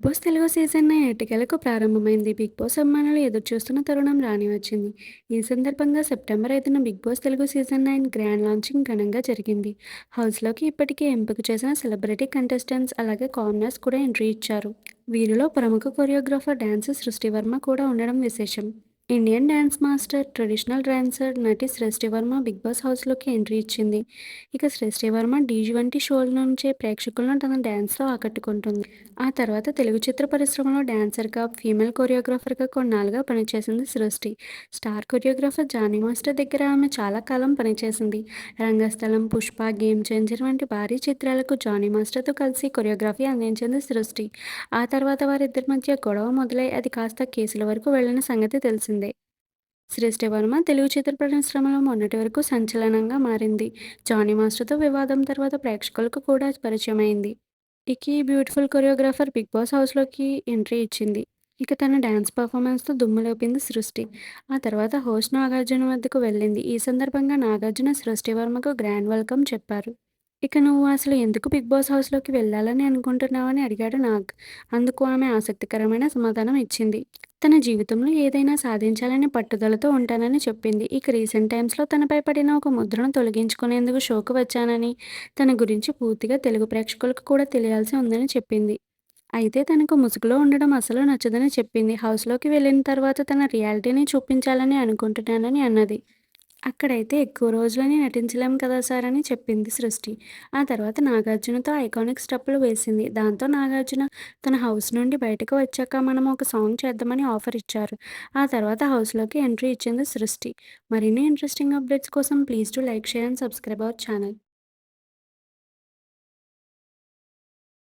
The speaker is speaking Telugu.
బాస్ తెలుగు సీజన్ నైన్ ఎట్టకేలకు ప్రారంభమైంది. బిగ్ బాస్ అభిమానులు ఎదురుచూస్తున్న తరుణం రాని వచ్చింది. ఈ సందర్భంగా సెప్టెంబర్ ఐదున Bigg Boss Telugu season nine grand launching ఘనంగా జరిగింది. హౌస్లోకి ఇప్పటికే ఎంపిక చేసిన సెలబ్రిటీ కంటెస్టెంట్స్ అలాగే కామనర్స్ కూడా ఎంట్రీ ఇచ్చారు. వీరిలో ప్రముఖ కొరియోగ్రాఫర్ డాన్సర్ సృష్టివర్మ కూడా ఉండడం విశేషం. Indian dance master, traditional dancer నటి సృష్టివర్మ బిగ్ బాస్ హౌస్లోకి ఎంట్రీ ఇచ్చింది. ఇక సృష్టివర్మ డీజీ వంటి షోల నుంచే ప్రేక్షకులను తన డ్యాన్స్లో ఆకట్టుకుంటుంది. ఆ తర్వాత తెలుగు చిత్ర పరిశ్రమలో డ్యాన్సర్గా ఫీమేల్ కొరియోగ్రాఫర్గా కొన్నాళ్ళుగా పనిచేసింది సృష్టి. స్టార్ కొరియోగ్రాఫర్ జానీ మాస్టర్ దగ్గర ఆమె చాలా కాలం పనిచేసింది. రంగస్థలం, పుష్ప, గేమ్ చేంజర్ వంటి భారీ చిత్రాలకు జానీ మాస్టర్తో కలిసి కొరియోగ్రఫీ అందించింది సృష్టి. ఆ తర్వాత వారిద్దరి మధ్య గొడవ మొదలై అది కాస్త కేసుల వరకు వెళ్ళిన సంగతి తెలిసింది సృష్టివర్మ తెలుగు చిత్ర పరిశ్రమలో మొన్నటి వరకు సంచలనంగా మారింది. జానీ మాస్టర్తో వివాదం తర్వాత ప్రేక్షకులకు కూడా పరిచయమైంది. ఇక ఈ బ్యూటిఫుల్ కొరియోగ్రాఫర్ బిగ్ బాస్ హౌస్లోకి ఎంట్రీ ఇచ్చింది. ఇక తన డ్యాన్స్ పర్ఫార్మెన్స్తో దుమ్ములేపింది సృష్టి. ఆ తర్వాత హోస్ట్ నాగార్జున వద్దకు వెళ్ళింది ఈ సందర్భంగా నాగార్జున సృష్టివర్మకు గ్రాండ్ వెల్కమ్ చెప్పారు. ఇక నువ్వు అసలు ఎందుకు బిగ్ బాస్ హౌస్లోకి వెళ్ళాలని అనుకుంటున్నావని అడిగాడు నాగ్. అందుకు ఆమె ఆసక్తికరమైన సమాధానం ఇచ్చింది. తన జీవితంలో ఏదైనా సాధించాలనే పట్టుదలతో ఉంటానని చెప్పింది. ఇక రీసెంట్ టైమ్స్లో తనపై పడిన ఒక ముద్రను తొలగించుకునేందుకు షోకు వచ్చానని, తన గురించి పూర్తిగా తెలుగు ప్రేక్షకులకు కూడా తెలియాల్సి ఉందని చెప్పింది. అయితే తనకు ముసుగులో ఉండడం అసలు నచ్చదని చెప్పింది. హౌస్లోకి వెళ్ళిన తర్వాత తన రియాలిటీని చూపించాలని అనుకుంటున్నానని అన్నది. అక్కడైతే ఎక్కువ రోజులని నటించలేం కదా సార్ అని చెప్పింది సృష్టి. ఆ తర్వాత నాగార్జునతో ఐకానిక్ స్టెప్పులు వేసింది. దాంతో నాగార్జున తన హౌస్ నుండి బయటకు వచ్చాక మనం ఒక సాంగ్ చేద్దామని ఆఫర్ ఇచ్చారు. ఆ తర్వాత హౌస్లోకి ఎంట్రీ ఇచ్చింది సృష్టి. మరిన్ని ఇంట్రెస్టింగ్ అప్డేట్స్ కోసం please to like, share and subscribe our channel.